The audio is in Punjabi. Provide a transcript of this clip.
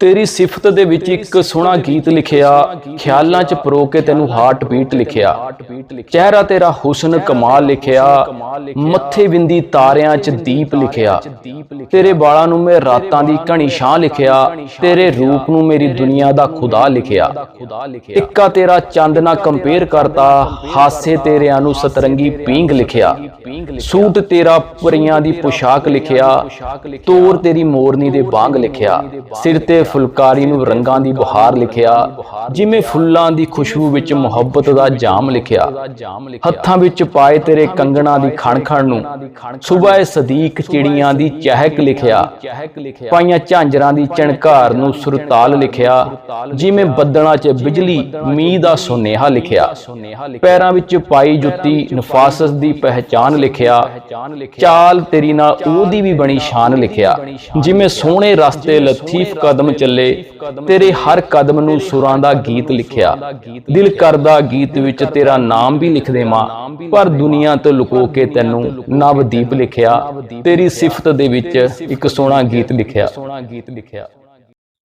ਤੇਰੀ ਸਿਫਤ ਦੇ ਵਿੱਚ ਇੱਕ ਸੋਹਣਾ ਗੀਤ ਲਿਖਿਆ ਖਿਆਲਾਂ 'ਚ ਪਰੋ ਕੇ ਤੈਨੂੰ ਹਾਰਟ ਬੀਟ ਲਿਖਿਆ। ਚਿਹਰਾ ਤੇਰਾ ਹੁਸਨ ਕਮਾਲ ਲਿਖਿਆ ਮੱਥੇ ਬਿੰਦੀ ਤਾਰਿਆਂ 'ਚ ਦੀਪ ਲਿਖਿਆ। ਤੇਰੇ ਵਾਲਾਂ ਨੂੰ ਮੈਂ ਰਾਤਾਂ ਦੀ ਘਣੀ ਛਾਂ ਲਿਖਿਆ। ਤੇਰੇ ਰੂਪ ਨੂੰ ਮੇਰੀ ਦੁਨੀਆ ਦਾ ਖੁਦਾ ਲਿਖਿਆ। ਟਿੱਕਾ ਤੇਰਾ ਚੰਦ ਨਾਲ ਕੰਪੇਅਰ ਕਰਤਾ ਹਾਸੇ ਤੇਰਿਆਂ ਨੂੰ ਸਤਰੰਗੀ ਪੀਂਗ ਲਿਖਿਆ। ਸੂਟ ਤੇਰਾ ਪਰੀਆਂ ਦੀ ਪੋਸ਼ਾਕ ਲਿਖਿਆ। ਤੋਰ ਤੇਰੀ ਮੋਰਨੀ ਦੇ ਬਾਗ ਲਿਖਿਆ। ਸਿਰ ਤੇ ਫੁਲਕਾਰੀ ਨੂੰ ਰੰਗਾਂ ਦੀ ਬਹਾਰ ਲਿਖਿਆ, ਜਿਵੇਂ ਫੁੱਲਾਂ ਦੀ ਖੁਸ਼ਬੂ ਵਿੱਚ ਮੁਹੱਬਤ ਦਾ ਜਾਮ ਲਿਖਿਆ। ਹੱਥਾਂ ਵਿੱਚ ਪਾਏ ਤੇਰੇ ਕੰਗਣਾ ਦੀ ਖਣਖਣ ਨੂੰ, ਸੁਬਹ ਸਦੀਕ ਚਿੜੀਆਂ ਦੀ ਚਹਿਕ ਲਿਖਿਆ। ਪਾਈਆਂ ਝਾਂਜਰਾਂ ਦੀ ਚਣਕਾਰ ਨੂੰ ਸੁਰਤਾਲ ਲਿਖਿਆ, ਜਿਵੇਂ ਬੱਦਲਾਂ 'ਚ ਬਿਜਲੀ, ਮੀਂਹ ਦਾ ਸੁਨੇਹਾ ਲਿਖਿਆ। ਪੈਰਾਂ ਵਿੱਚ ਪਾਈ ਜੁੱਤੀ, ਨਫਾਸਤ ਦੀ ਪਹਿਚਾਨ ਲਿਖਿਆ। ਚਾਲ ਤੇਰੀ ਨਾਲ ਉਹਦੀ ਵੀ ਬਣੀ ਸ਼ਾਨ ਲਿਖਿਆ, ਜਿਵੇਂ ਸੋਹਣੇ ਰਸਤੇ ਲਤੀਫ ਕਦਮ ਚੱਲੇ, ਤੇਰੇ ਹਰ ਕਦਮ ਨੂੰ ਸੁਰਾਂ ਦਾ ਗੀਤ ਲਿਖਿਆ। ਦਿਲ ਕਰਦਾ ਗੀਤ ਵਿੱਚ ਤੇਰਾ ਨਾਮ ਵੀ ਲਿਖ ਦੇਵਾਂ, ਪਰ ਦੁਨੀਆ ਤੋਂ ਲੁਕੋ ਕੇ ਤੈਨੂੰ ਨਵਦੀਪ ਲਿਖਿਆ। ਤੇਰੀ ਸਿਫਤ ਦੇ ਵਿੱਚ ਇੱਕ ਸੋਹਣਾ ਗੀਤ ਲਿਖਿਆ। ਸੋਹਣਾ ਗੀਤ ਲਿਖਿਆ